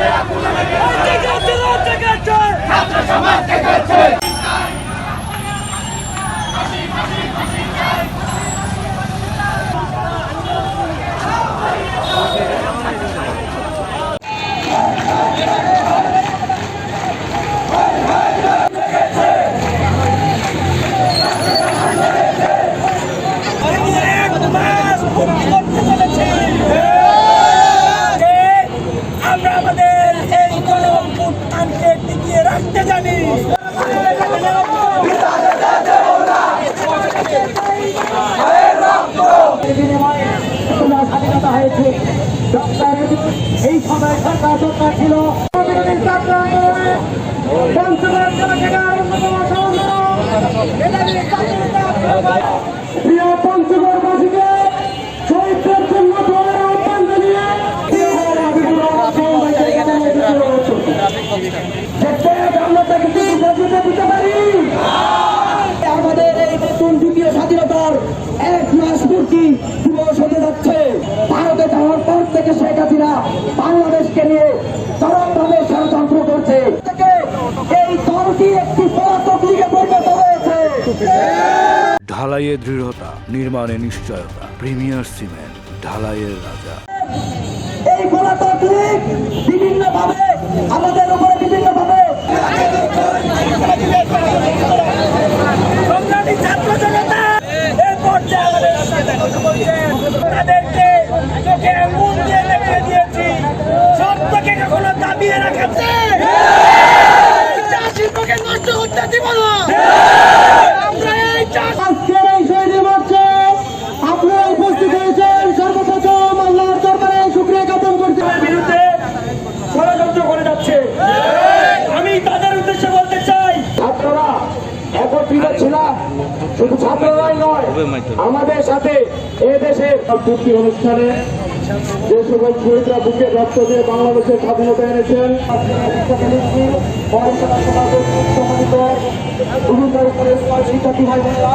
আমরা গণঅভ্যুত্থানকে টিকিয়ে রাখতে জানি। স্বাধীনতা হয়েছে এই সময় সরকার সরকার ছিল। পঞ্চগড় জেলা থেকে অন্যতম সংগঠন আমরা তাকে দিতে পারি আমাদের এই নতুন দ্বিতীয় স্বাধীনতার এক মাস পূর্তি দিবস হতে যাচ্ছে ভারতে যাওয়ার পর থেকে শেখ হাসিনা বাংলাদেশকে নিয়ে চরমভাবে ষড়যন্ত্র করছে এই দলটি একটি পলাতক লিগে পরিণত হয়েছে ঢালাইয়ে দৃঢ়তা, নির্মাণে নিশ্চয়তা, প্রিমিয়ার সিমেন্ট, ঢালাইয়ের রাজা। এই শুধু ছাত্ররাই নয় আমাদের সাথে এ দেশের পূর্তি অনুষ্ঠানে যে সকল শহীদরা বুকে রক্ত দিয়ে বাংলাদেশের স্বাধীনতা এনেছেন সম্মানিত শিক্ষার্থী ভাই বোনেরা।